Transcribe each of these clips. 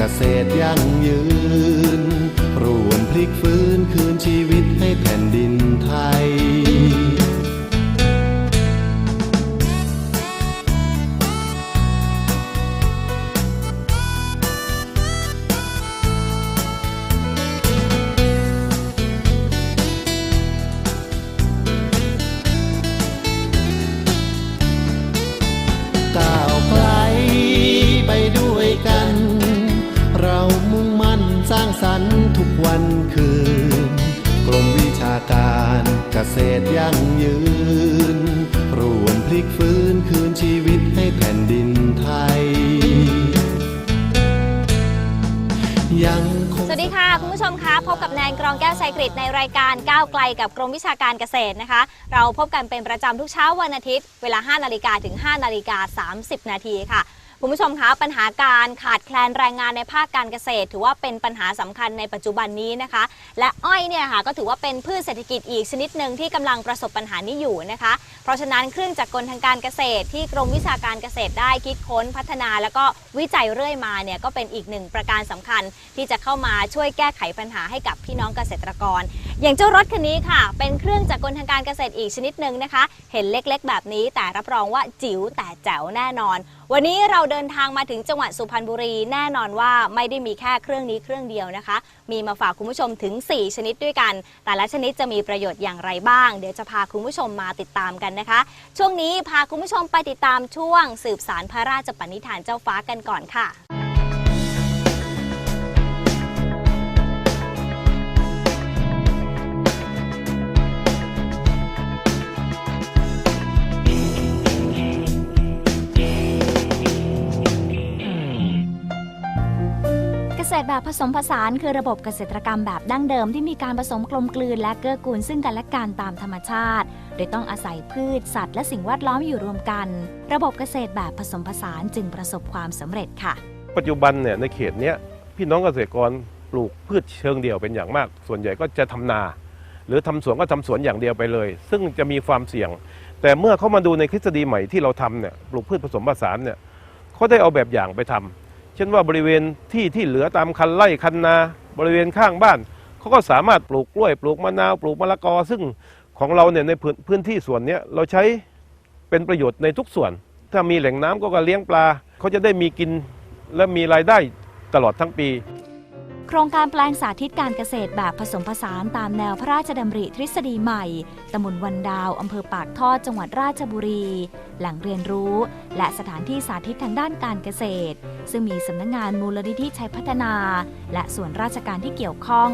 การเกษตรยั่งยืน รวนพลิกฟื้นคืนชีวิตให้แผ่นดินไทย ษตรยั่งยืน รวนพลิกฟื้นคืนชีวิตให้แผ่นดินไทย ยังคง สวัสดีค่ะ คุณผู้ชมคะพบกับแนนกรองแก้วชัยกฤษในรายการก้าวไกลกับกรมวิชาการเกษตรนะคะ เราพบกันเป็นประจำทุกเช้าวันอาทิตย์ เวลา 5 นาฬิกาถึง 5 นาฬิกา 30 นาทีค่ะ คุณผู้ชมคะปัญหาการขาดแคลนแรงงานในภาคการเกษตร ถือว่าเป็นปัญหาสำคัญในปัจจุบันนี้นะคะ และอ้อยเนี่ยค่ะก็ถือว่าเป็นพืชเศรษฐกิจอีกชนิดหนึ่งที่กำลังประสบปัญหานี้อยู่นะคะ เพราะฉะนั้นเครื่องจักรกลทางการเกษตร ที่กรมวิชาการเกษตรได้คิดค้นพัฒนา แล้วก็วิจัยเรื่อยมาเนี่ยก็เป็นอีกหนึ่งประการสำคัญ ที่จะเข้ามาช่วยแก้ไขปัญหาให้กับพี่น้องเกษตรกร อย่างเจ้ารถคันนี้ค่ะ เป็นเครื่องจักรกลทางการเกษตรอีกชนิดหนึ่งนะคะ เห็นเล็กๆ แบบนี้แต่รับรองว่าจิ๋วแต่แจ๋วแน่นอน วันนี้เราเดินทางมาถึงจังหวัดสุพรรณบุรี แน่นอนว่าไม่ได้มีแค่เครื่องนี้เครื่องเดียวนะคะ มีมาฝากคุณผู้ชมถึง 4 ชนิดด้วยกัน แต่ละชนิดจะมีประโยชน์อย่างไรบ้าง เดี๋ยวจะพาคุณผู้ชมมาติดตามกันนะคะ ช่วงนี้พาคุณผู้ชมไปติดตามช่วงสืบสารพระราชปณิธานเจ้าฟ้ากันก่อนค่ะ ษตรแบบผสมผสานคือระบบเกษตรกรรมแบบดั้งเดิมที่มีการผสมกลมกลืนและเกื้อกูลซึ่งกันและกันตามธรรมชาติ โดยต้องอาศัยพืช สัตว์ และสิ่งแวดล้อมอยู่รวมกัน ระบบเกษตรแบบผสมผสานจึงประสบความสำเร็จค่ะ ปัจจุบันเนี่ยในเขตเนี้ยพี่น้องเกษตรกรปลูกพืชเชิงเดี่ยวเป็นอย่างมาก ส่วนใหญ่ก็จะทำนา หรือทำสวนก็ทำสวนอย่างเดียวไปเลย ซึ่งจะมีความเสี่ยง แต่เมื่อเขามาดูในทฤษฎีใหม่ที่เราทำเนี่ยปลูกพืชผสมผสานเนี่ยเขาได้เอาแบบอย่างไปทำ เช่นว่าบริเวณที่ที่เหลือตามคันไร่คันนา บริเวณข้างบ้านเขาก็สามารถปลูกกล้วยปลูกมะนาวปลูกมะละกอ ซึ่งของเราเนี่ยในพื้นที่ส่วนนี้เราใช้เป็นประโยชน์ในทุกส่วน ถ้ามีแหล่งน้ำก็ก็เลี้ยงปลาเขาจะได้มีกินและมีรายได้ตลอดทั้งปี โครงการแปลงสาธิตการเกษตรแบบผสมผสานตามแนวพระราชดำริทฤษฎีใหม่ ตำบลวันดาว อำเภอปากท่อจังหวัดราชบุรี แหล่งเรียนรู้ และสถานที่สาธิตทางด้านการเกษตร ซึ่งมีสำนักงงานมูลนิธิชัยพัฒนา และส่วนราชการที่เกี่ยวข้อง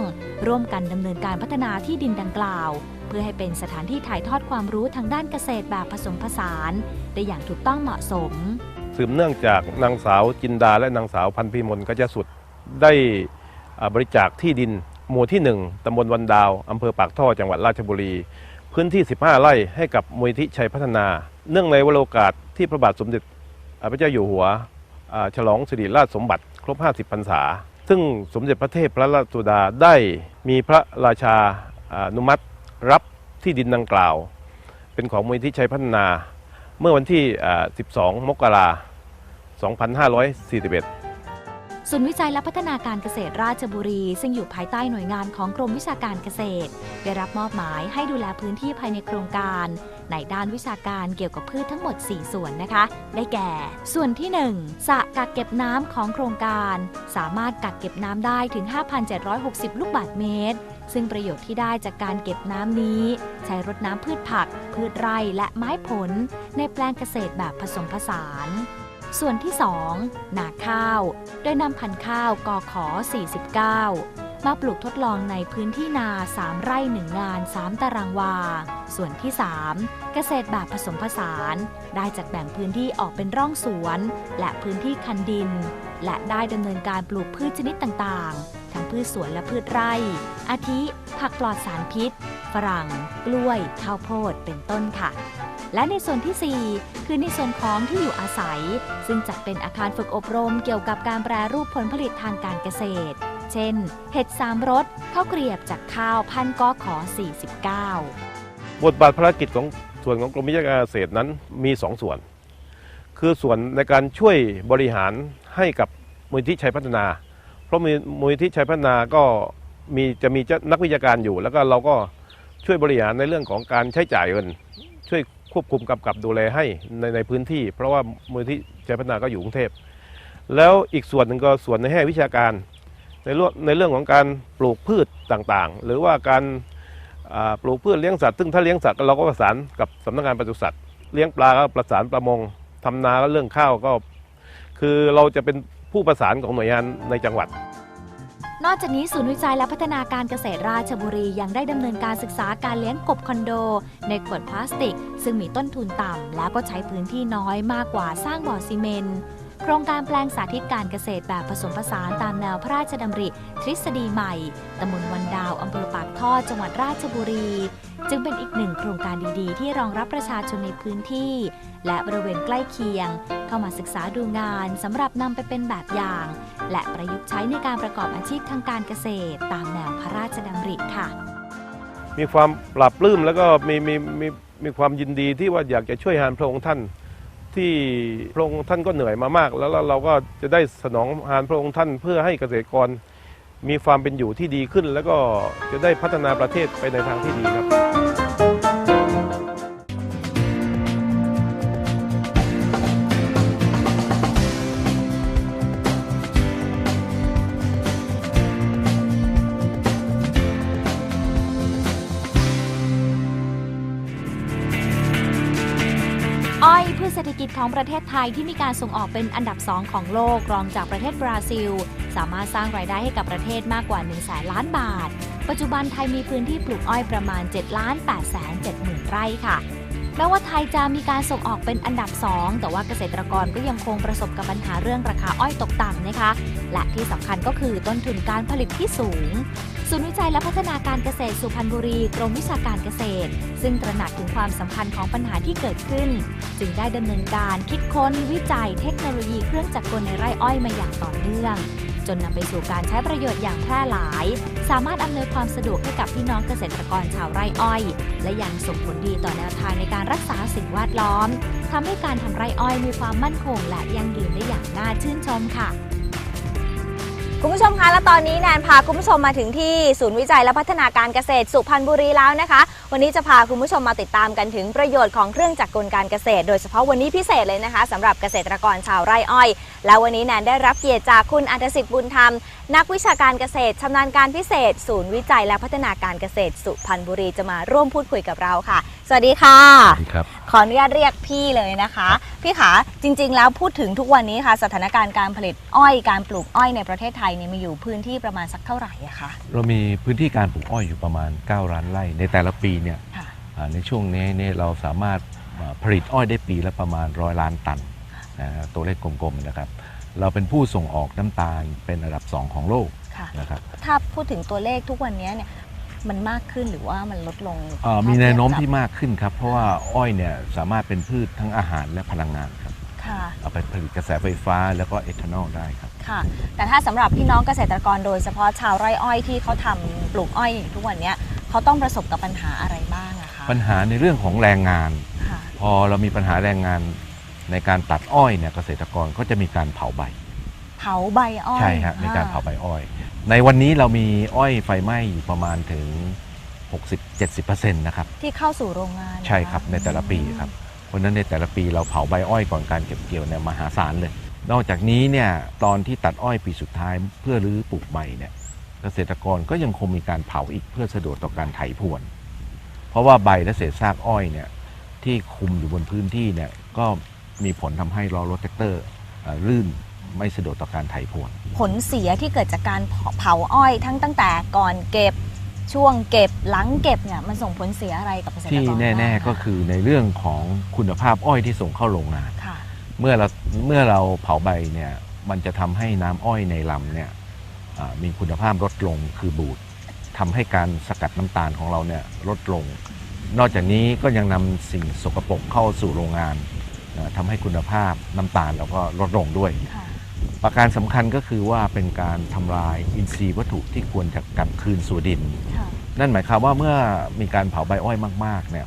ร่วมกันดำเนินการพัฒนาที่ดินดังกล่าว เพื่อให้เป็นสถานที่ถ่ายทอดความรู้ทางด้านเกษตรแบบผสมผสาน ได้อย่างถูกต้องเหมาะสม สืบเนื่องจากนางสาวจินดาและนางสาวพันพิมลก็จะสุดได้ บริจาคที่ดิน หมู่ที่ 1ตำบลวันดาวอำเภอปากท่อจังหวัดราชบุรี พื้นที่ 15 ไร่ให้กับมูลที่ชัยพัฒนา เนื่องในวโรกาสที่พระบาทสมเด็จพระเจ้าอยู่หัวฉลองสิริราชสมบัติครบ 50 พรรษา ซึ่งสมเด็จพระเทพพระราชสุดาได้มีพระราชาอนุมัติรับที่ดินดังกล่าว เป็นของมูลที่ชัยพัฒนา เมื่อวันที่ 12 มกราคม 2541 ศูนย์วิจัยและพัฒนาการเกษตรราชบุรี ซึ่งอยู่ภายใต้หน่วยงานของกรมวิชาการเกษตร ได้รับมอบหมายให้ดูแลพื้นที่ภายในโครงการ ในด้านวิชาการเกี่ยวกับพืชทั้งหมด 4 ส่วนนะคะ ได้แก่ ส่วนที่1สระกักเก็บน้ำของโครงการ สามารถกักเก็บน้ำได้ถึง 5,760 ลูกบาศก์เมตร ซึ่งประโยชน์ที่ได้จากการเก็บน้ำนี้ ใช้รดน้ำพืชผัก พืชไร่และไม้ผล ในแปลงเกษตรแบบผสมผสาน ส่วนที่ 2 นาข้าว โดยนำพันธุ์ข้าวกอขอ 49 มาปลูกทดลองในพื้นที่นา 3 ไร่ 1 งาน 3 ตารางวา ส่วนที่ 3 เกษตรแบบผสมผสาน ได้จัดแบ่งพื้นที่ออกเป็นร่องสวน และพื้นที่คันดิน และได้ดำเนินการปลูกพืชชนิดต่างๆ ทั้งพืชสวนและพืชไร่ อาทิ ผักปลอดสารพิษ ฝรั่ง กล้วย ข้าวโพด เป็นต้นค่ะ และในส่วนที่ 4 คือในส่วนของที่อยู่อาศัย ซึ่งจัดเป็นอาคารฝึกอบรมเกี่ยวกับการแปรรูปผลผลิตทางการเกษตร เช่น เห็ดสามรสข้าวเกรียบจากข้าวพันกอขอ 49 บทบาทภารกิจของส่วนของกรมวิชาการเกษตรนั้นมีสองส่วน คือส่วนในการช่วยบริหารให้กับมูลที่ชัยพัฒนา เพราะมูลมูลที่ชัยพัฒนาก็มีจะมีเจ้านักวิชาการอยู่ แล้วก็เราก็ช่วยบริหารในเรื่องของการใช้จ่ายเงินช่วย ควบคุมกำกับดูแลให้ในในพื้นที่ เพราะว่ามูลที่ชัยพัฒนาก็อยู่กรุงเทพแล้วอีกส่วนหนึ่งก็ส่วนในแง่วิชาการ ในเรื่องในเรื่องของการปลูกพืชต่างๆ หรือว่าการปลูกพืชเลี้ยงสัตว์ซึ่งถ้าเลี้ยงสัตว์เราก็ประสานกับสำนักงานปศุสัตว์เลี้ยงปลาก็ประสานประมงทำนาก็เรื่องข้าวก็ คือเราจะเป็นผู้ประสานของหน่วยงานในจังหวัด นอกจากนี้ศูนย์วิจัยและพัฒนาการเกษตรราชบุรียังได้ดำเนินการศึกษาการเลี้ยงกบคอนโด ในขวดพลาสติก ซึ่งมีต้นทุนต่ำ แล้วก็ใช้พื้นที่น้อยมากกว่าสร้างบ่อซีเมนต์โครงการแปลงสาธิตการเกษตรแบบผสมผสานตามแนวพระราชดำริ ทฤษฎีใหม่ ตำบลวันดาว อำเภอปากท่อ จังหวัดราชบุรี จึงเป็นอีกหนึ่งโครงการดีๆ ที่รองรับประชาชนในพื้นที่ และบริเวณใกล้เคียง เข้ามาศึกษาดูงานสำหรับนำไปเป็นแบบอย่าง และประยุกต์ใช้ในการประกอบอาชีพทางการเกษตร ตามแนวพระราชดำริค่ะ มีความปรับปลื้มแล้วก็มีมีมีมีความยินดีที่ว่าอยากจะช่วยงานพระองค์ท่าน ที่พระองค์ท่านก็เหนื่อยมามาก แล้วเราก็จะได้สนองงานพระองค์ท่านเพื่อให้เกษตรกรมีความเป็นอยู่ที่ดีขึ้น แล้วก็จะได้พัฒนาประเทศไปในทางที่ดีครับ อ้อยพืชเศรษฐกิจของประเทศไทยที่มีการส่งออกเป็นอันดับ 2 ของโลกรองจากประเทศบราซิล สามารถสร้างรายได้ให้กับประเทศมากกว่า1 0 0 0 0แสนล้านบาท ปัจจุบันไทยมีพื้นที่ปลูกอ้อยประมาณ7ล้าน8แสน7หมื่นไร่ค่ะแม้ว่าไทยจะมีการส่งออกเป็นอันดับ 2 แต่ว่าเกษตรกรก็ยังคงประสบกับปัญหาเรื่องราคาอ้อยตกต่ำนะคะ และที่สำคัญก็คือต้นทุนการผลิตที่สูง ศูนย์วิจัยและพัฒนาการเกษตรสุพรรณบุรีกรมวิชาการเกษตร ซึ่งตระหนักถึงความสำคัญของปัญหาที่เกิดขึ้น จึงได้ดำเนินการคิดค้น วิจัยเทคโนโลยีเครื่องจักรกลในไร่อ้อยมาอย่างต่อเนื่อง จนนำไปสู่การใช้ประโยชน์อย่างแพร่หลาย สามารถอำนวยความสะดวกให้กับพี่น้องเกษตรกรชาวไร่อ้อย และยังส่งผลดีต่อแนวทางในการรักษาสิ่งแวดล้อมทำให้การทำไร่อ้อยมีความมั่นคงและยั่งยืนได้อย่างน่าชื่นชมค่ะ คุณผู้ชมคะและตอนนี้แนนพาคุณผู้ชมมาถึงที่ศูนย์วิจัยและพัฒนาการเกษตรสุพรรณบุรีแล้วนะคะ วันนี้จะพาคุณผู้ชมมาติดตามกันถึงประโยชน์ของเครื่องจักรกลการเกษตร โดยเฉพาะวันนี้พิเศษเลยนะคะสำหรับเกษตรกรชาวไร่อ้อย และวันนี้แนนได้รับเกียรติจากคุณอัตสิทธิ์บุญธรรม นักวิชาการเกษตรชำนาญการพิเศษ ศูนย์วิจัยและพัฒนาการเกษตรสุพรรณบุรีจะมาร่วมพูดคุยกับเราค่ะสวัสดีค่ะ สวัสดีครับ ขออนุญาตเรียกพี่เลยนะคะ พี่ขาจริง ๆ แล้วพูดถึงทุกวันนี้ค่ะ สถานการณ์การผลิตอ้อยการปลูกอ้อยในประเทศไทยเนี่ยมีอยู่พื้นที่ประมาณสักเท่าไหร่อะคะเรามีพื้นที่การปลูกอ้อยอยู่ประมาณ 9 ล้านไร่ ในแต่ละปีเนี่ยค่ะอ่าในช่วงนี้เนี่ยเราสามารถอ่าผลิตอ้อยได้ปีละประมาณร้อยล้านตันนะฮะตัวเลขกลมๆนะครับ เราเป็นผู้ส่งออกน้ำตาลเป็นอันดับ 2 ของโลกค่ะ นะครับ ถ้าพูดถึงตัวเลขทุกวันนี้เนี่ย มันมากขึ้นหรือว่ามันลดลงอ่าถ้ามีแนวโน้มเทียบที่กับมากขึ้นครับ เพราะว่าอ้อยเนี่ยสามารถเป็นพืชทั้งอาหารและพลังงานครับค่ะ เอาไปผลิตกระแสไฟฟ้าแล้วก็เอทานอลได้ครับ ค่ะ แต่ถ้าสำหรับพี่น้องเกษตรกรโดยเฉพาะชาวไร่อ้อยที่เขาทำปลูกอ้อยอยู่ทุกวันเนี้ยเขาต้องประสบกับปัญหาอะไรบ้างอะคะปัญหาในเรื่องของแรงงาน ค่ะ พอเรามีปัญหาแรงงานในการตัดอ้อยเนี่ยเกษตรกรก็จะมีการเผาใบ เผาใบอ้อยใช่ฮะในการอ่เผาใบอ้อย ในวันนี้เรามีอ้อยไฟไหม้อยู่ประมาณถึง 60-70%นะครับที่เข้าสู่โรงงานใช่ครับะะในแต่ละปีครับเพราะฉะนั้นในแต่ละปีเราเผาใบอ้อยก่อนการเก็บเกี่ยวเนี่ยมหาศาลเลย นอกจากนี้เนี่ยตอนที่ตัดอ้อยปีสุดท้ายเพื่อรื้อปลูกใหม่เนี่ยเกษตรกรก็ยังคงมีการเผาอีกเพื่อสะดวกต่อการไถพรวน เพราะว่าใบและเศษซากอ้อยเนี่ยที่คุมอยู่บนพื้นที่เนี่ยก็มีผลทำให้ล้อรถแท็กเตอร์เอ่อลื่น ไม่สะดวกต่อการไถพรวน ผลเสียที่เกิดจากการเผาอ้อยทั้งตั้งแต่ก่อนเก็บช่วงเก็บหลังเก็บเนี่ยมันส่งผลเสียอะไรกับเกษตรกรที่แน่บ้างๆก็คือในเรื่องของคุณภาพอ้อยที่ส่งเข้าโรงงาน ค่ะ เมื่อเราเมื่อเราเผาใบเนี่ยมันจะทำให้น้ำอ้อยในลำเนี่ยอ่ามีคุณภาพลดลงคือบูดททำให้การสกัดน้ำตาลของเราเนี่ยลดลง นอกจากนี้ก็ยังนำสิ่งสกปรกเข้าสู่โรงงานนะทำให้คุณภาพน้ำตาลเราก็ลดลงด้วย ค่ะ ประการสำคัญก็คือว่าเป็นการทำลายอินทรีย์วัตถุที่ควรจะกลับคืนสู่ดิน ค่ะนั่นหมายความว่าเมื่อมีการเผาใบอ้อยมากๆเนี่ย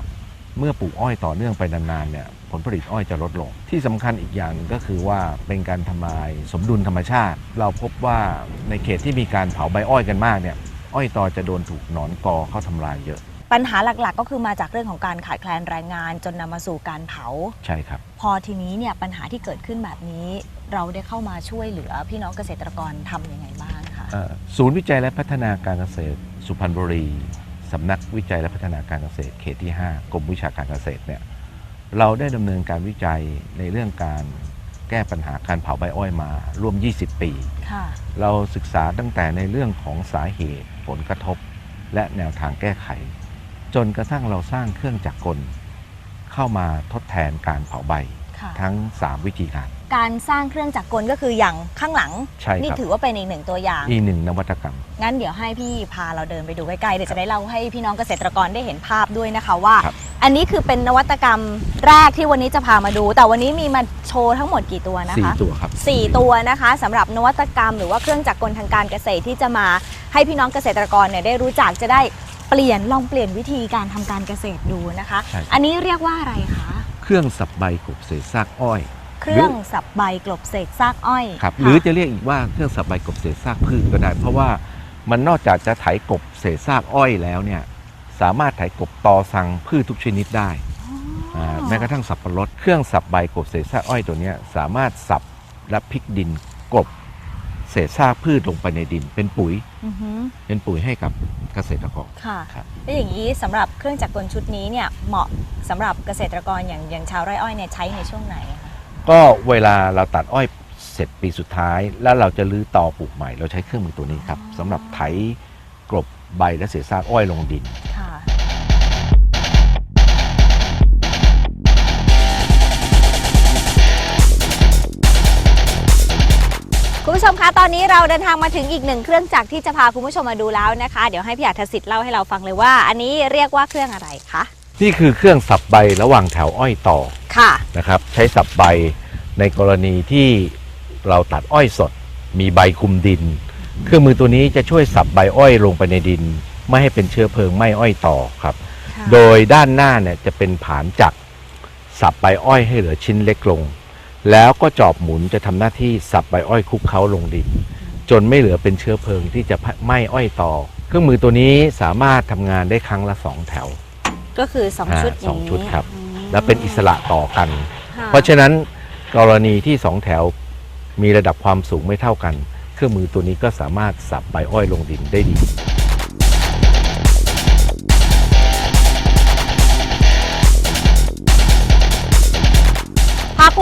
เมื่อปลูกอ้อยต่อเนื่องไปนานๆเนี่ยผลผลิตอ้อยจะลดลง ที่สำคัญอีกอย่างหนึ่งก็คือว่าเป็นการทำลายสมดุลธรรมชาติ เราพบว่าในเขตที่มีการเผาใบอ้อยกันมากเนี่ยอ้อยตอจะโดนถูกหนอนกอเข้าทำลายเยอะ ปัญหาหลักๆ ก็คือมาจากเรื่องของการขาดแคลนแรงงาน จนนำมาสู่การเผา ใช่ครับ พอทีนี้เนี่ยปัญหาที่เกิดขึ้นแบบนี้ เราได้เข้ามาช่วยเหลือพี่น้องเกษตรกรทำยังไงบ้างคะเอ่อศูนย์วิจัยและพัฒนาการเกษตร สุพรรณบุรีสำนักวิจัยและพัฒนาการเกษตรเขตที่ 5 กรมวิชาการเกษตรเนี่ยเราได้ดำเนินการวิจัยในเรื่องการแก้ปัญหาการเผาใบอ้อยมาร่วม 20 ปีค่ะเราศึกษาตั้งแต่ในเรื่องของสาเหตุผลกระทบ และแนวทางแก้ไข จนกระทั่งเราสร้างเครื่องจักรกล เข้ามาทดแทนการเผาใบค่ะทั้ง 3 วิธีการ การสร้างเครื่องจักรกลก็คืออย่างข้างหลัง ใช่ครับนี่ถือว่าเป็นอีกหนึ่งตัวอย่าง อีกหนึ่งนวัตกรรม งั้นเดี๋ยวให้พี่พาเราเดินไปดูใกล้ๆ เดี๋ยวจะได้เล่าให้พี่น้องเกษตรกรได้เห็นภาพด้วยนะคะว่า ครับ อันนี้คือเป็นนวัตกรรมแรกที่วันนี้จะพามาดู แต่วันนี้มีมาโชว์ทั้งหมดกี่ตัวนะสี่คะ ตัวครับ สี่ตัวนะคะสำหรับนวัตกรรมหรือว่าเครื่องจักรกลทางการเกษตรที่จะมาให้พี่น้องเกษตรกรเนี่ยได้รู้จักจะได้ เปลี่ยนลองเปลี่ยนวิธีการทำการเกษตรดูนะคะ ใช่ครับ อันนี้เรียกว่าอะไรคะ เครื่องสับใบกบเศษซากอ้อย เครื่องสับใบกลบเศษซากอ้อยครับค่ะหรือจะเรียกอีกว่าเครื่องสับใบกบเศษซากพืชก็ได้ เพราะว่ามันนอกจากจะไถกบเศษซากอ้อยแล้วเนี่ยสามารถไถกบตอสังพืชทุกชนิดได้าแม้กระทั่งสับปะรดเครื่องสับใบกบเศษซากอ้อยตัวเนี้ยสามารถสับและพลิกดินกลบ เศษซากพืชลงไปในดิน เป็นปุ๋ยอือฮึเป็นปุ๋ยให้กับเกษตรกร ค่ะครับ แล้วอย่างนี้สำหรับเครื่องจักรกลชุดนี้เนี่ยเหมาะสำหรับเกษตรกรอย่างอย่างชาวไร่อ้อยเนี่ยใช้ในช่วงไหนอะคะก็เวลาเราตัดอ้อยเสร็จปีสุดท้าย แล้วเราจะรื้อตอปลูกใหม่ เราใช้เครื่องมือตัวนี้ครับสำหรับไถกลบใบและเศษซากอ้อยลงดิน ค่ะ คุณผู้ชมคะตอนนี้เราเดินทางมาถึงอีกหนึ่งเครื่องจักรที่จะพาคุณผู้ชมมาดูแล้วนะคะ เดี๋ยวให้พี่อัธสิทธิ์เล่าให้เราฟังเลยว่า อันนี้เรียกว่าเครื่องอะไรคะนี่คือเครื่องสับใบระหว่างแถวอ้อยต่อค่ะนะครับใช้สับใบในกรณีที่เราตัดอ้อยสด มีใบคลุมดิน เครื่องมือตัวนี้จะช่วยสับใบอ้อยลงไปในดิน ไม่ให้เป็นเชื้อเพลิงไหม้อ้อยต่อครับ โดยด้านหน้าเนี่ยจะเป็นผานจักรสับใบอ้อยให้เหลือชิ้นเล็กลง แล้วก็จอบหมุนจะทำหน้าที่สับใบอ้อยคลุกเคล้าลงดิน จนไม่เหลือเป็นเชื้อเพลิงที่จะไหม้อ้อยต่อ เครื่องมือตัวนี้สามารถทำงานได้ครั้งละสองแถว ก็คือ2ชุดอ่าสองย่านี้ชุดครับอืมและเป็นอิสระต่อกันค่เพราะฉะนั้นกรณีที่สองแถวมีระดับความสูงไม่เท่ากัน เครื่องมือตัวนี้ก็สามารถสับใบอ้อยลงดินได้ดี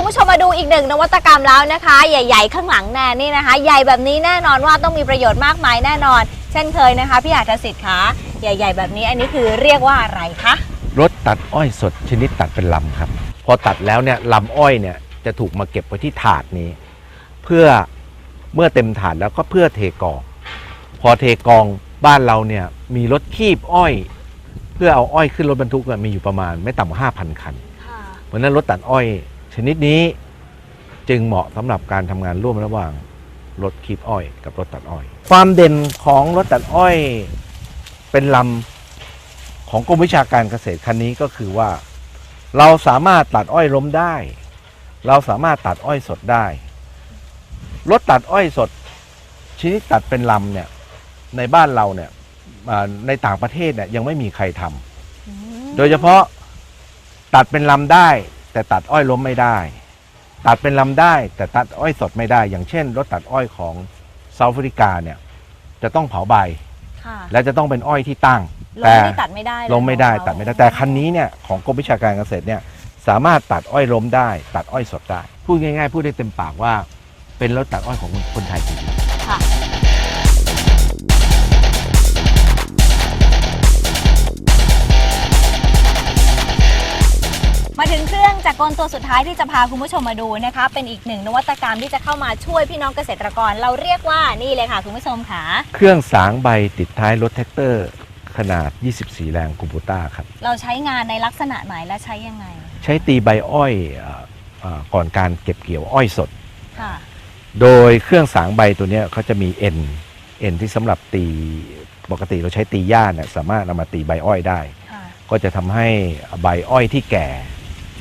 ผู้ชมมาดูอีกหนึ่งนวัตกรรมแล้วนะคะ ใหญ่ ๆ ข้างหลังแนนนี่นะคะ ใหญ่แบบนี้แน่นอนว่าต้องมีประโยชน์มากมายแน่นอน เช่นเคยนะคะพี่อาจสิทธิ์คะใหญ่ ๆ แบบนี้อันนี้คือเรียกว่าอะไรคะรถตัดอ้อยสดชนิดตัดเป็นลำครับ พอตัดแล้วเนี่ยลำอ้อยเนี่ยจะถูกมาเก็บไว้ที่ถาดนี้ เพื่อเมื่อเต็มถาดแล้วก็เพื่อเทกอง พอเทกองบ้านเราเนี่ยมีรถคีบอ้อย เพื่อเอาอ้อยขึ้นรถบรรทุกอะมีอยู่ประมาณไม่ต่ำกว่าห้าพันคันเพราะฉะนั้นรถตัดอ้อย ชนิดนี้จึงเหมาะสำหรับการทำงานร่วมระหว่างรถคีบอ้อย กับรถตัดอ้อย ความเด่นของรถตัดอ้อย เป็นลำของกรมวิชาการเกษตรคันนี้ก็คือว่า เราสามารถตัดอ้อยล้มได้ เราสามารถตัดอ้อยสดได้ รถตัดอ้อยสด ชนิดตัดเป็นลำเนี่ยในบ้านเราเนี่ยในต่างประเทศเนี่ยยังไม่มีใครทำโดยเฉพาะตัดเป็นลำได้ แต่ตัดอ้อยล้มไม่ได้ ตัดเป็นลำได้ แต่ตัดอ้อยสดไม่ได้ อย่างเช่นรถตัดอ้อยของเซาท์แอฟริกาเนี่ยจะต้องเผาใบ ค่ะและจะต้องเป็นอ้อยที่ตั้งลแต่งนี่ตัดไม่ได้เลยล้มไม่ได้ของเขาตัดไม่ได้แต่คันนี้เนี่ยของกรมวิชาการเกษตรเนี่ยสามารถตัดอ้อยล้มได้ ตัดอ้อยสดได้ พูดง่าย ๆ พูดได้เต็มปากว่าเป็นรถตัดอ้อยของคนไทยจริงๆ ค่ะ มาถึงเครื่องจักรกลตัวสุดท้ายที่จะพาคุณผู้ชมมาดูนะคะ เป็นอีกหนึ่งนวัตกรรมที่จะเข้ามาช่วยพี่น้องเกษตรกร เราเรียกว่านี่เลยค่ะคุณผู้ชมค่ะ เครื่องสางใบติดท้ายรถแท็กเตอร์ ขนาด 24 แรงคูบูต้าครับ เราใช้งานในลักษณะไหนและใช้ยังไง ใช้ตีใบอ้อยเอ่อเอ่อก่อนการเก็บเกี่ยวอ้อยสด ค่ะ โดยเครื่องสางใบตัวเนี้ยเขาจะมีเอ็นเอ็นที่สำหรับตีปกติเราใช้ตีหญ้าเนี่ยสามารถนำมาตีใบอ้อยได้ ค่ะ ก็จะทำให้ใบอ้อยที่แก่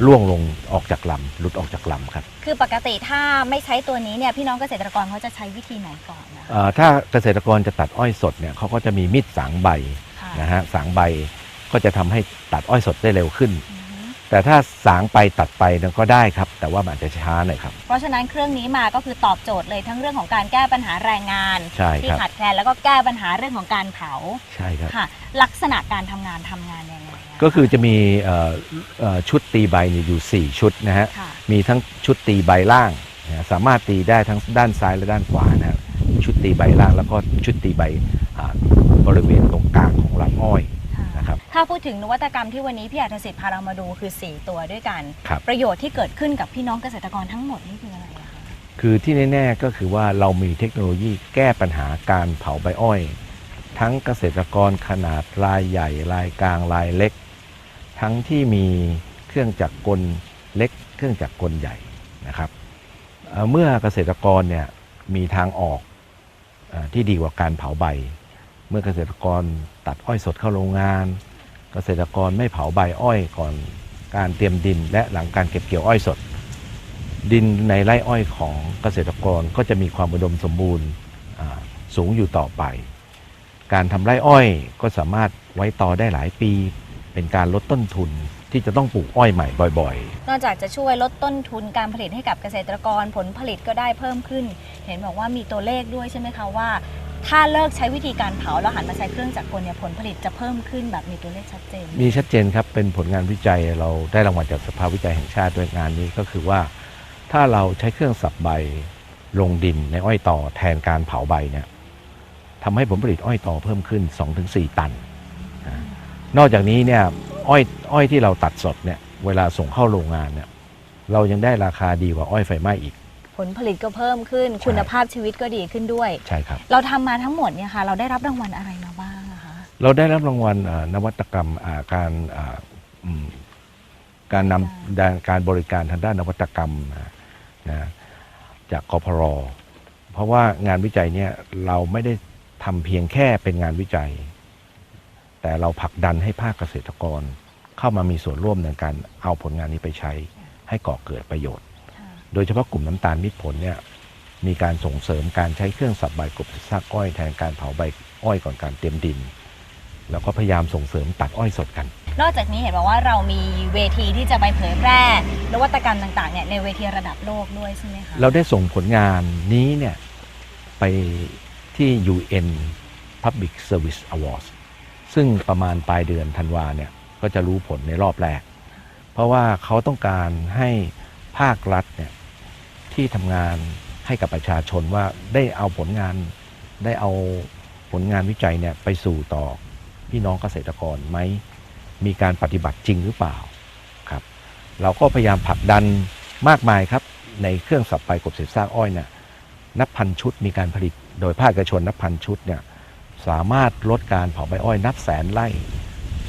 ร่วงลงออกจากลำหลุดออกจากลำครับคือปกติถ้าไม่ใช้ตัวนี้เนี่ยพี่น้องเกษตรกรเขาจะใช้วิธีไหนก่อนนะ เอ่อถ้าเกษตรกรจะตัดอ้อยสดเนี่ยเขาก็จะมีมีดสางใบค่ะนะฮะสางใบก็จะทำให้ตัดอ้อยสดได้เร็วขึ้น อือฮึแต่ถ้าสางไปตัดไปนั้นก็ได้ครับ แต่ว่ามันอาจจะช้าหน่อยครับ เพราะฉะนั้นเครื่องนี้มาก็คือตอบโจทย์เลยทั้งเรื่องของการแก้ปัญหาแรงงาน ใช่ที่ครับ ขาดแคลนแล้วก็แก้ปัญหาเรื่องของการเผาใช่ครับ ค่ะ ลักษณะการทำงานทำงานยังไงะ ก็คือจะมีเอ่อเอ่อชุดตีใบเนี่ยอยู่ 4 ชุดนะฮะค่ะมีทั้งชุดตีใบล่างนะฮะสามารถตีได้ทั้งด้านซ้ายและด้านขวานะฮะชุดตีใบล่างแล้วก็ชุดตีใบอ่าบริเวณตรงกลางของลำอ้อยค่ะนะครับถ้าพูดถึงนวัตกรรมที่วันนี้พี่อาทศิษย์พาเรามาดูคือ 4 ตัวด้วยกันครับประโยชน์ที่เกิดขึ้นกับพี่น้องเกษตรกรทั้งหมดนี่คืออะไรอะคะคือที่แน่ๆก็คือว่าเรามีเทคโนโลยีแก้ปัญหาการเผาใบอ้อย ทั้งเกษตรกรขนาดรายใหญ่รายกลางรายเล็ก ทั้งที่มีเครื่องจักรกลเล็ก เครื่องจักรกลใหญ่นะครับเมื่อเกษตรกรเนี่ยมีทางออกอที่ดีกว่าการเผาใบ เมื่อเกษตรกรตัดอ้อยสดเข้าโรงงาน เกษตรกรไม่เผาใบอ้อยก่อนการเตรียมดินและหลังการเก็บเกี่ยวอ้อยสด ดินในไร่อ้อยของเกษตรกรก็จะมีความอุดมสมบูรณ์สูงอยู่ต่อไป การทำไร่อ้อยก็สามารถไว้ต่อได้หลายปี เป็นการลดต้นทุนที่จะต้องปลูกอ้อยใหม่บ่อยนอกจากจะช่วยลดต้นทุนการผลิตให้กับเกษตรกรผลผลิตก็ได้เพิ่มขึ้น เห็นบอกว่ามีตัวเลขด้วยใช่ไหมคะว่า ถ้าเลิกใช้วิธีการเผาแล้วหันมาใช้เครื่องจักรกลเนี่ยผลผลิตจะเพิ่มขึ้นแบบมีตัวเลขชัดเจน ๆ มีชัดเจนครับ เป็นผลงานวิจัยเราได้รางวัลจากสภาวิจัยแห่งชาติด้วยงานนี้ก็คือว่า ถ้าเราใช้เครื่องสับใบลงดินในอ้อยต่อแทนการเผาใบเนี่ยทำให้ผลผลิตอ้อยต่อเพิ่มขึ้น 2-4 ตันน อกจากนี้เนี่ยอ้อยอ้อยที่เราตัดสดเนี่ยเวลาส่งเข้าโรงงานเนี่ยเรายังได้ราคาดีกว่าอ้อยไฟไหม้อีก ผลผลิตก็เพิ่มขึ้นใช่คุณภาพชีวิตก็ดีขึ้นด้วย ใช่ครับ เราทำมาทั้งหมดเนี่ยค่ะ เราได้รับรางวัลอะไรมาบ้างอะคะเราได้รับรางวัลเอ่อนวัตกรรมอ่าการอ่าอืมการนำด้านการบริการทางด้านนวัตกรรมนะนะจากกพรเพราะว่างานวิจัยเนี่ยเราไม่ได้ทำเพียงแค่เป็นงานวิจัย แต่เราผลักดันให้ภาคเกษตรกร เข้ามามีส่วนร่วมในการเอาผลงานนี้ไปใช้ ให้ก่อเกิดประโยชน์ค่ะโดยเฉพาะกลุ่มน้ำตาลมิตรผลเนี่ยมีการส่งเสริมการใช้เครื่องสับใบกลบซากอ้อยแทนการเผาใบอ้อยก่อนการเตรียมดิน แล้วก็พยายามส่งเสริมตัดอ้อยสดกัน นอกจากนี้เห็นบอกว่าเรามีเวทีที่จะไปเผยแพร่นวัตกรรมต่างๆเนี่ยในเวทีระดับโลกด้วยใช่ไหมคะเราได้ส่งผลงานนี้เนี่ยไปที่ UN Public Service Awards ซึ่งประมาณปลายเดือนธันวาเนี่ยก็จะรู้ผลในรอบแรก เพราะว่าเขาต้องการให้ภาครัฐเนี่ยที่ทำงานให้กับประชาชนว่าได้เอาผลงานได้เอาผลงานวิจัยเนี่ยไปสู่ต่อพี่น้องเกษตรกรไหมมีการปฏิบัติจริงหรือเปล่าครับ เราก็พยายามผลักดันมากมายครับ ในเครื่องสับไปกบเศษซากอ้อยเนี่ยนับพันชุดมีการผลิตโดยภาคเอกชนนับพันชุดเนี่ย สามารถลดการเผาใบอ้อยนับแสนไร่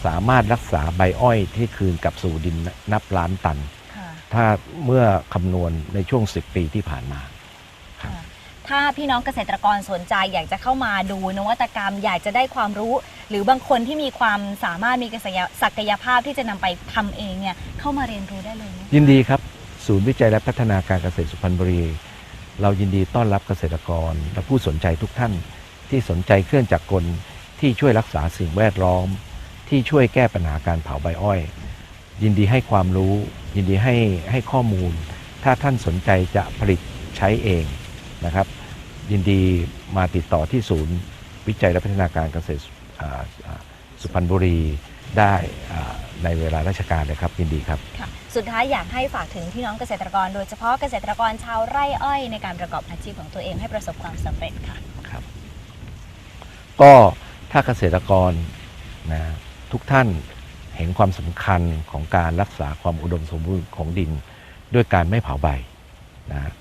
สามารถรักษาใบอ้อยที่คืนกลับสู่ดินนับล้านตัน ค่ะถ้าเมื่อคำนวณในช่วง 10 ปีที่ผ่านมาค่ะถ้าพี่น้องเกษตรกรสนใจอยากจะเข้ามาดูนวัตกรรมอยากจะได้ความรู้ หรือบางคนที่มีความสามารถมีศักยภาพที่จะนำไปทำเองเนี่ยเข้ามาเรียนรู้ได้เลยไหมคะยินดีครับ ศูนย์วิจัยและพัฒนาการเกษตรสุพรรณบุรี เรายินดีต้อนรับเกษตรกรและผู้สนใจทุกท่าน ที่สนใจเครื่องจักรกลที่ช่วยรักษาสิ่งแวดล้อม ที่ช่วยแก้ปัญหาการเผาใบอ้อย ยินดีให้ความรู้ ยินดีให้ให้ข้อมูล ถ้าท่านสนใจจะผลิตใช้เองนะครับ ยินดีมาติดต่อที่ศูนย์ วิจัยและพัฒนาการเกษตรสุพรรณบุรีได้ในเวลาราชการเลยครับยินดีครับ สุดท้ายอยากให้ฝากถึงพี่น้องเกษตรกร โดยเฉพาะเกษตรกรชาวไร่อ้อยในการประกอบอาชีพของตัวเองให้ประสบความสำเร็จค่ะ ก็ถ้าเกษตรกรนะทุกท่านเห็นความสำคัญของการรักษาความอุดมสมบูรณ์ของดิน ด้วยการไม่เผาใบนะ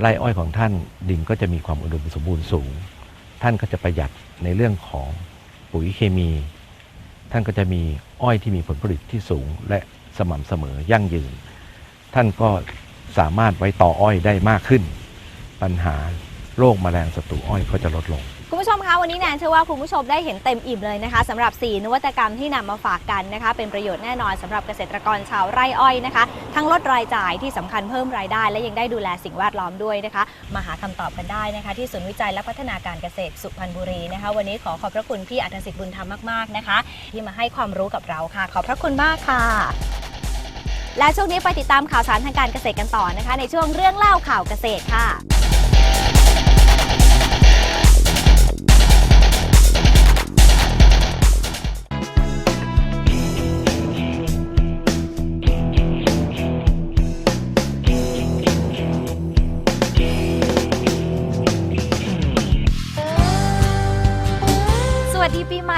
ไร่อ้อยของท่านดินก็จะมีความอุดมสมบูรณ์สูง ท่านก็จะประหยัดในเรื่องของปุ๋ยเคมี ท่านก็จะมีอ้อยที่มีผลผลิตที่สูง และสม่ำเสมอยั่งยืน ท่านก็สามารถไว้ต่ออ้อยได้มากขึ้น ปัญหาโรคแมลงศัตรูอ้อยก็จะลดลง คุณผู้ชมคะวันนี้แนนเชื่อว่าคุณผู้ชมได้เห็นเต็มอิ่มเลยนะคะสำหรับ 4 นวัตกรรมที่นำมาฝากกันนะคะ เป็นประโยชน์แน่นอนสำหรับเกษตรกรชาวไร่อ้อยนะคะ ทั้งลดรายจ่ายที่สำคัญเพิ่มรายได้ และยังได้ดูแลสิ่งแวดล้อมด้วยนะคะ มาหาคำตอบกันได้นะคะ ที่ศูนย์วิจัยและพัฒนาการเกษตรสุพรรณบุรีนะคะ วันนี้ขอขอบพระคุณพี่อัธสิทธิ์บุญธรรมมากๆนะคะ ที่มาให้ความรู้กับเราค่ะ ขอบพระคุณมากค่ะและช่วงนี้ไปติดตามข่าวสารทางการเกษตรกันต่อนะคะ ในช่วงเรื่องเล่าข่าวเกษตรค่ะ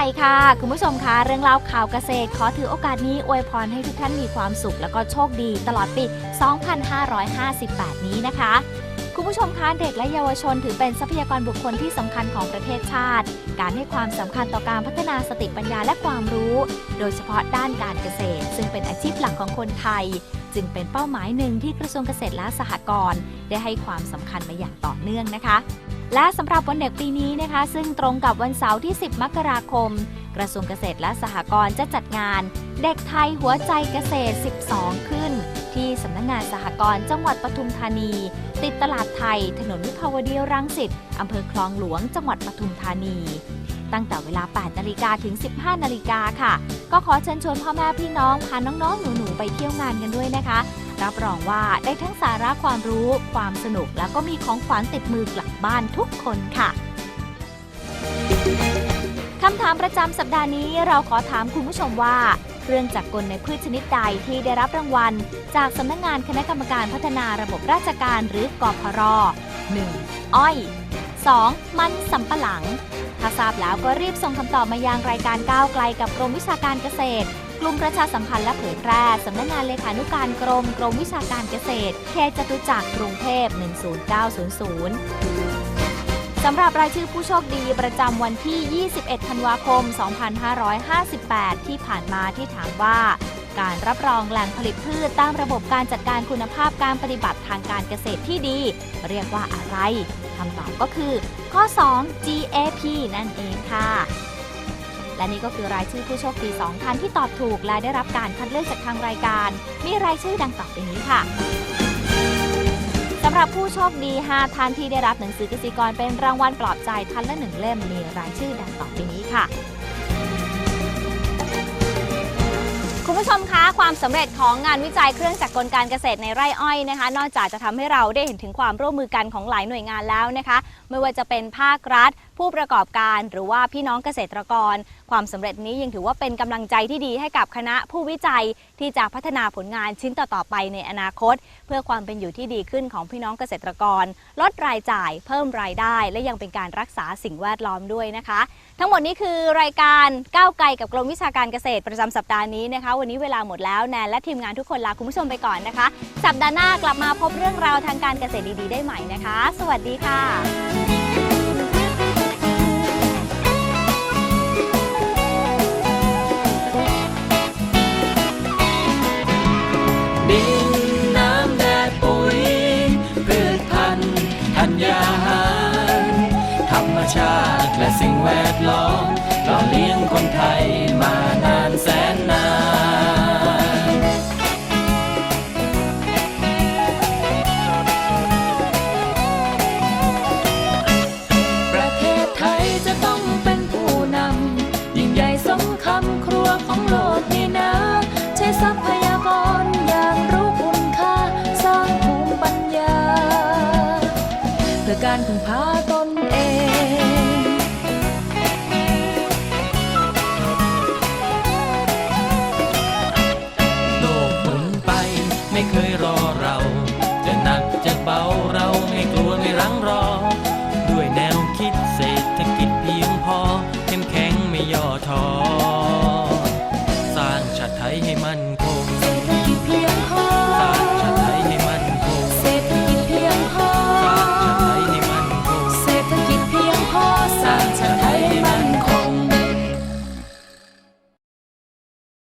ก่ค่ะ คุณผู้ชมคะเรื่องราวข่าวเกษตร ขอถือโอกาสนี้อวยพรให้ทุกท่านมีความสุข แล้วก็โชคดีตลอดปี 2558 นี้นะคะ คุณผู้ชมคะเด็กและเยาวชนถือเป็นทรัพยากรบุคคลที่สำคัญของประเทศชาติ การให้ความสำคัญต่อการพัฒนาสติปัญญาและความรู้ โดยเฉพาะด้านการเกษตร ซึ่งเป็นอาชีพหลักของคนไทย จึงเป็นเป้าหมายหนึ่งที่กระทรวงเกษตรและสหกรณ์ได้ให้ความสำคัญมาอย่างต่อเนื่องนะคะ และสำหรับวันเด็กปีนี้นะคะ ซึ่งตรงกับวันเสาร์ที่ 10 มกราคม กระทรวงเกษตรและสหกรณ์จะจัดงาน เด็กไทยหัวใจเกษตร 12 ขึ้น ที่สำนักงงานสหกรณ์จังหวัดปทุมธานี ติดตลาดไทย ถนนวิภาวดีรังสิตอำเภอคลองหลวง จังหวัดปทุมธานี ตั้งแต่เวลา 8 นาฬิกาถึง 15 นาฬิกาค่ะ ก็ขอเชิญชวนพ่อแม่พี่น้องพาน้องๆ หนูๆ ไปเที่ยวงานกันด้วยนะคะ รับรองว่าได้ทั้งสาระความรู้ ความสนุกแล้วก็มีของขวัญติดมือกลับบ้านทุกคนค่ะคำถามประจำสัปดาห์นี้เราขอถามคุณผู้ชมว่า เครื่องจักรกลในพืชชนิดใดที่ได้รับรางวัล จากสำนักงานคณะกรรมการพัฒนาระบบราชการหรือกพร 1. อ้อย 2. มันสำปะหลัง ถ้าทราบแล้วก็รีบส่งคำตอบมายังรายการก้าวไกลกับกรมวิชาการเกษตรกลุ่มประชาสัมพันธ์และเผยแพร่สำนักงานเลขานุการกรมกรมวิชาการเกษตรเขตจตุจักรกรุงเทพ 10900 สำหรับรายชื่อผู้โชคดีประจำวันที่ 21 ธันวาคม 2558 ที่ผ่านมาที่ถามว่า การรับรองแหล่งผลิตพืชตามระบบการจัดการคุณภาพการปฏิบัติทางการเกษตรที่ดี เรียกว่าอะไรคำตอบก็คือ ข้อ 2 GAP นั่นเองค่ะ และนี่ก็คือรายชื่อผู้โชคดี 2 ท่านที่ตอบถูก และได้รับการคัดเลือกจากทางรายการ มีรายชื่อดังต่อไปนี้ค่ะ สำหรับผู้โชคดี 5 ท่านที่ได้รับหนังสือกสิกรเป็นรางวัลปลอบใจท่านละหนึ่งเล่มมีรายชื่อดังต่อไปนี้ค่ะ คุณผู้ชมคะความสำเร็จของงานวิจัยเครื่องจักรกลการเกษตรในไร่อ้อยนะคะ นอกจากจะทำให้เราได้เห็นถึงความร่วมมือกันของหลายหน่วยงานแล้วนะคะ ไม่ว่าจะเป็นภาครัฐ ผู้ประกอบการ หรือว่าพี่น้องเกษตรกร ความสำเร็จนี้ยังถือว่าเป็นกำลังใจที่ดีให้กับคณะผู้วิจัยที่จะพัฒนาผลงานชิ้นต่อๆไปในอนาคต เพื่อความเป็นอยู่ที่ดีขึ้นของพี่น้องเกษตรกร ลดรายจ่าย เพิ่มรายได้ และยังเป็นการรักษาสิ่งแวดล้อมด้วยนะคะ ทั้งหมดนี้คือรายการก้าวไกลกับกรมวิชาการเกษตรประจำสัปดาห์นี้นะคะ วันนี้เวลาหมดแล้วแนนและทีมงานทุกคนลาคุณผู้ชมไปก่อนนะคะ สัปดาห์หน้ากลับมาพบเรื่องราวทางการเกษตรดีๆ ได้ใหม่นะคะ สวัสดีค่ะ ธัญญาหารธรรมชาติและสิ่งแวดล้อมหล่อเลี้ยงคนไทยมานานแสนนาน การพึ่งพาตนเองโลกหมุนไปไม่เคยรอเรา จะหนักจะเบาเราไม่กลัวไม่รังรอ ด้วยแนวคิดเศรษฐกิจเพียงพอเข้มแข็งไม่ย่อท้อ